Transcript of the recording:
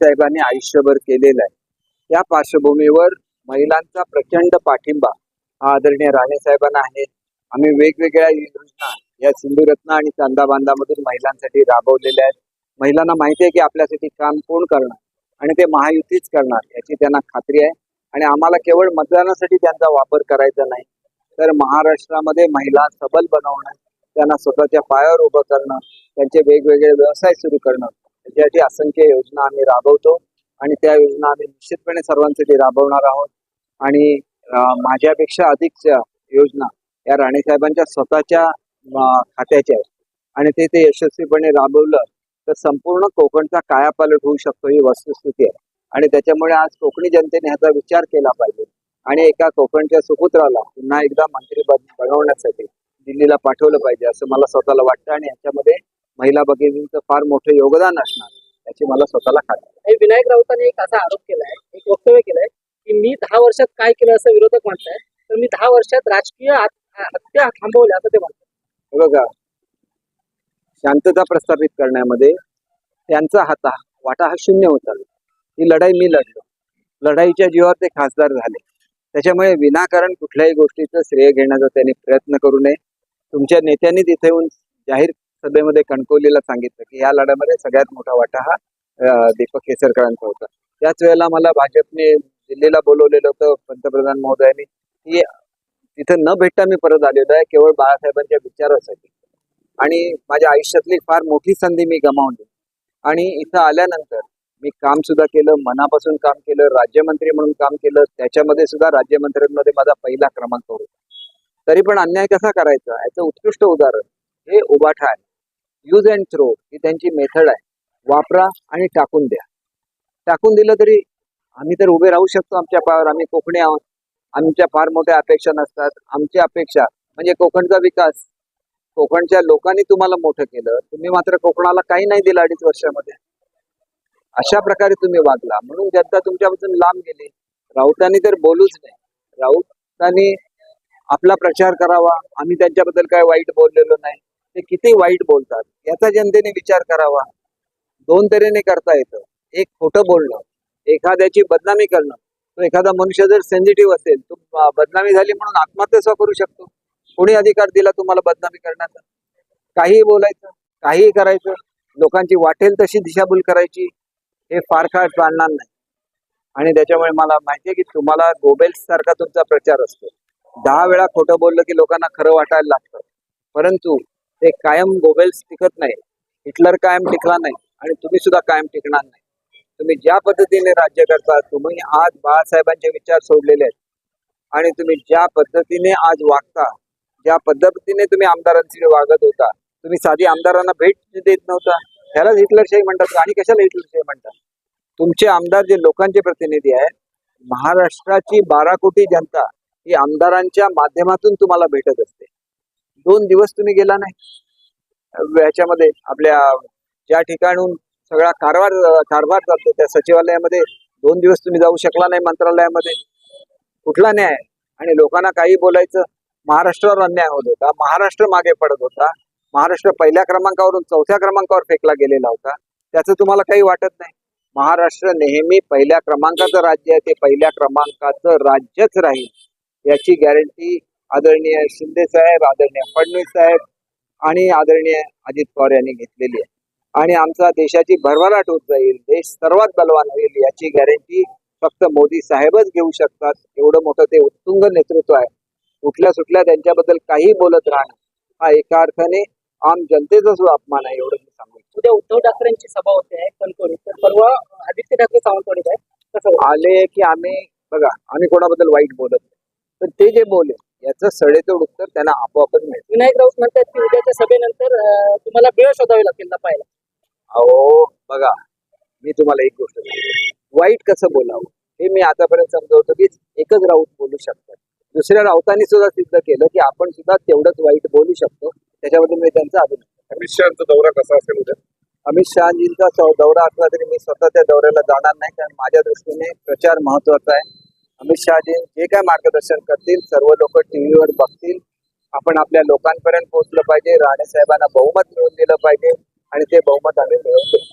साहेबांनी आयुष्यभर केलेलं आहे. या पार्श्वभूमीवर महिलांचा प्रचंड पाठिंबा हा आदरणीय राणे साहेबांना आहे. आम्ही वेगवेगळ्या योजना या सिंधुरत्न आणि चांदा बांधामधून महिलांसाठी राबवलेल्या आहेत. महिलांना माहिती आहे की आपल्यासाठी काम कोण करणार आणि ते महायुतीच करणार याची त्यांना खात्री आहे. आणि आम्हाला केवळ मतदानासाठी त्यांचा वापर करायचा नाही तर महाराष्ट्रामध्ये महिला सबल बनवणं त्यांना स्वतःच्या पायावर उभं करणं त्यांचे वेगवेगळे व्यवसाय सुरू करणं त्याच्यासाठी असंख्य योजना आम्ही राबवतो आणि त्या योजना आम्ही निश्चितपणे सर्वांसाठी राबवणार आहोत आणि माझ्यापेक्षा अधिकच्या योजना या राणेसाहेबांच्या स्वतःच्या खात्याच्या आहेत. आणि ते ते यशस्वीपणे राबवलं तर संपूर्ण कोकणचा कायापालट होऊ शकतो ही वस्तुस्थिती आहे. आणि त्याच्यामुळे आज कोकणी जनतेने ह्याचा विचार केला पाहिजे. आणि एका कोकणच्या सुपुत्राला पुन्हा एकदा मंत्री बनवण्यासाठी दिल्लीला पाठवलं पाहिजे असं मला स्वतःला वाटतं आणि याच्यामध्ये महिला भगिनींचं फार मोठं योगदान असणार याची मला स्वतःला खात्री विनायक राऊतांनी एक असा आरोप केलाय एक वक्तव्य केलंय की मी दहा वर्षात काय केलं असं विरोधक म्हणताय तर मी दहा वर्षात राजकीय हत्या थांबवल्या असं ते म्हणतात. बघा शांतता प्रस्थापित करण्यामध्ये त्यांचा हाता वाटा हा शून्य होता. ही लढाई मी लढलो. लढाईच्या जीवावर ते खासदार झाले. त्याच्यामुळे विनाकारण कुठल्याही गोष्टीचं श्रेय घेण्याचा त्यांनी प्रयत्न करू नये. तुमच्या नेत्यांनी तिथे येऊन जाहीर सभेमध्ये कणकवलीला सांगितलं की या लढ्यामध्ये सगळ्यात मोठा वाटा हा दीपक केसरकरांचा होता. त्याच वेळेला मला भाजपने दिल्लीला बोलवलेलं होतं पंतप्रधान महोदयांनी. की तिथं न भेटता मी परत आलेलो आहे केवळ बाळासाहेबांच्या विचारासाठी. आणि माझ्या आयुष्यातली फार मोठी संधी मी गमावली आणि इथं आल्यानंतर मी काम सुद्धा केलं मनापासून काम केलं राज्यमंत्री म्हणून काम केलं त्याच्यामध्ये सुद्धा राज्यमंत्र्यांमध्ये माझा पहिला क्रमांक होता. तरी पण अन्याय कसा करायचा? याचं उत्कृष्ट उदाहरण हे उभाठा आहे यूज अँड थ्रो ही त्यांची मेथड आहे. वापरा आणि टाकून द्या. टाकून दिलं तरी आम्ही तर उभे राहू शकतो आमच्या पायावर आम्ही कोकणी आहोत. आमच्या फार मोठ्या अपेक्षा नसतात. आमची अपेक्षा म्हणजे कोकणचा विकास. कोकणच्या लोकांनी तुम्हाला मोठं केलं. तुम्ही मात्र कोकणाला काही नाही दिलं अडीच वर्षामध्ये. अशा प्रकारे तुम्ही वागला. म्हणून जनता तुमच्यापासून लांब गेली. राऊतांनी तर बोलूच नाही. राऊतांनी आपला प्रचार करावा. आम्ही त्यांच्याबद्दल काय वाईट बोललेलो नाही. ते किती वाईट बोलतात. याचा जनतेने विचार करावा. दोन तऱ्हेने करता येतं. एक खोटं बोलणं. एखाद्याची बदनामी करणं. तो एखादा मनुष्य जर सेन्सिटिव्ह असेल तो बदनामी झाली म्हणून आत्महत्या सुद्धा करू शकतो. कोणी अधिकार दिला तुम्हाला बदनामी करण्याचा? काहीही बोलायचं काहीही करायचं लोकांची वाटेल तशी दिशाभूल करायची हे फार काळ चालणार नाही. आणि त्याच्यामुळे मला माहितीये की तुम्हाला गोबेल्स सारखा तुमचा प्रचार असतो. दहा वेळा खोटं बोललं की लोकांना खरं वाटायला लागतं. परंतु ते कायम गोबेल्स टिकत नाही. हिटलर कायम टिकला नाही आणि तुम्ही सुद्धा कायम टिकणार नाही. तुम्ही ज्या पद्धतीने राज्य करता तुम्ही आज बाळासाहेबांचे विचार सोडलेले आहेत. आणि तुम्ही ज्या पद्धतीने आज वागता ज्या पद्धतीने तुम्ही आमदारांशी वागत होता तुम्ही साधी आमदारांना भेट देत नव्हता. त्यालाच हिटलरशाही म्हणतात. आणि कशाला हिटलरशाही म्हणतात? तुमचे आमदार जे लोकांचे प्रतिनिधी आहेत महाराष्ट्राची बारा कोटी जनता ही आमदारांच्या माध्यमातून तुम्हाला भेटत असते. दोन दिवस तुम्ही गेला नाही. याच्यामध्ये आपल्या ज्या ठिकाणून सगळा कारभार कारभार चालतो त्या सचिवालयामध्ये दोन दिवस तुम्ही जाऊ शकला नाही मंत्रालयामध्ये. कुठला न्याय? आणि लोकांना काही बोलायचं महाराष्ट्रावर अन्याय होत होता महाराष्ट्र मागे पडत होता महाराष्ट्र पहिल्या क्रमांकावरून चौथ्या क्रमांकावर फेकला गेलेला होता त्याचं तुम्हाला काही वाटत नाही. महाराष्ट्र नेहमी पहिल्या क्रमांकाचं राज्य आहे ते पहिल्या क्रमांकाचं राज्यच राहील याची गॅरंटी आदरणीय शिंदे साहेब आदरणीय फडणवीस साहेब आणि आदरणीय अजित पवार यांनी घेतलेली आहे. आणि आमचा देशाची भरभराट होत जाईल देश सर्वात बलवान होईल याची गॅरंटी फक्त मोदी साहेबच घेऊ शकतात. एवढं मोठं ते उत्तुंग नेतृत्व आहे. कुठल्या सुटल्या त्यांच्याबद्दल काही बोलत राहणं हा एका अर्थाने आम जनतेचा सुद्धा अपमान आहे एवढं मी सांगू. उद्या उद्धव ठाकरेंची सभा होते आहे कणकवलीत तर परवा आदित्य ठाकरे सावंतवाडीत आहे. कसं? आले की आम्ही बघा आम्ही कोणाबद्दल वाईट बोलत नाही. पण ते जे बोले याचं सडेतोड उत्तर त्यांना आपोआपच मिळतं विनायक राऊत म्हणतात की उद्याच्या सभेनंतर अं, तुम्हाला वेळ शोधावी लागतील ना पाहिला अहो बघा मी तुम्हाला एक गोष्ट सांगतो. वाईट कसं बोलावं हे मी आतापर्यंत समजवतो की एकच राऊत बोलू शकतात. दुसऱ्या राऊतांनी सुद्धा सिद्ध केलं की आपण सुद्धा तेवढंच वाईट बोलू शकतो. त्याच्याबद्दल मी त्यांचा अभिनंदन अमित शहाचा दौरा कसा असेल उद्या? अमित शहाजींचा सौ- दौरा असला तरी मी स्वतः त्या दौऱ्याला जाणार नाही कारण माझ्या दृष्टीने प्रचार महत्त्वाचा आहे. अमित शहाजी जे काय मार्गदर्शन करतील सर्व लोक टीव्हीवर बघतील. आपण आपल्या लोकांपर्यंत पोहोचलं पाहिजे. राणे साहेबांना बहुमत मिळवून दिलं पाहिजे आणि ते बहुमत आम्ही मिळवून